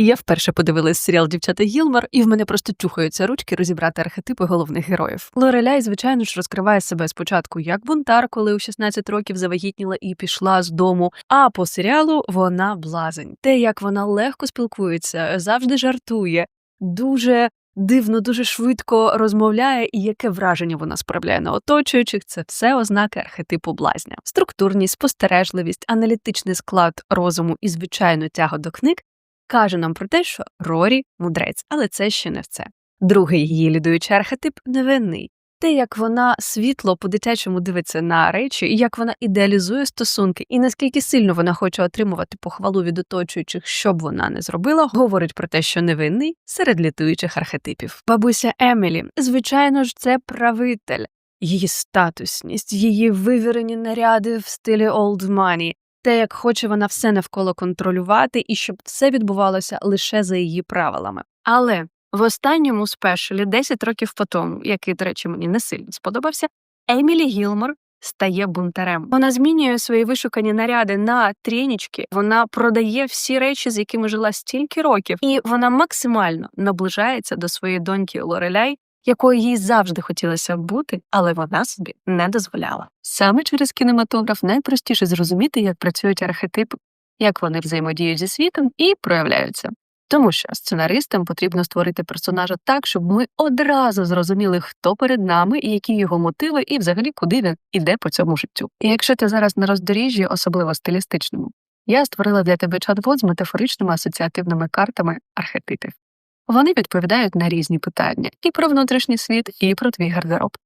І я вперше подивилась серіал Дівчата Гілмор, і в мене просто тюхаються ручки розібрати архетипи головних героїв. Лореляй, звичайно ж, розкриває себе спочатку як бунтар, коли у 16 років завагітніла і пішла з дому. А по серіалу вона блазень. Те, як вона легко спілкується, завжди жартує, дуже. Дивно, дуже швидко розмовляє, і яке враження вона справляє на оточуючих, це все ознаки архетипу блазня. Структурність, спостережливість, аналітичний склад розуму і звичайно тяга до книг каже нам про те, що Рорі мудрець, але це ще не все. Другий її лідуючий архетип невинний. Те, як вона світло по-дитячому дивиться на речі, і як вона ідеалізує стосунки, і наскільки сильно вона хоче отримувати похвалу від оточуючих, що б вона не зробила, говорить про те, що невинний серед літуючих архетипів. Бабуся Емілі, звичайно ж, це правитель, її статусність, її вивірені наряди в стилі old money, те, як хоче вона все навколо контролювати, і щоб все відбувалося лише за її правилами. Але в останньому спешалі 10 років по тому, який, до речі, мені не сильно сподобався, Емілі Гілмор стає бунтарем. Вона змінює свої вишукані наряди на трінічки, вона продає всі речі, з якими жила стільки років, і вона максимально наближається до своєї доньки Лореляй, якою їй завжди хотілося бути, але вона собі не дозволяла. Саме через кінематограф найпростіше зрозуміти, як працюють архетипи, як вони взаємодіють зі світом і проявляються. Тому що сценаристам потрібно створити персонажа так, щоб ми одразу зрозуміли, хто перед нами і які його мотиви, і взагалі куди він іде по цьому життю. І якщо ти зараз на роздоріжжі, особливо стилістичному, я створила для тебе чат-бот з метафоричними асоціативними картами архетипів. Вони відповідають на різні питання і про внутрішній світ, і про твій гардероб.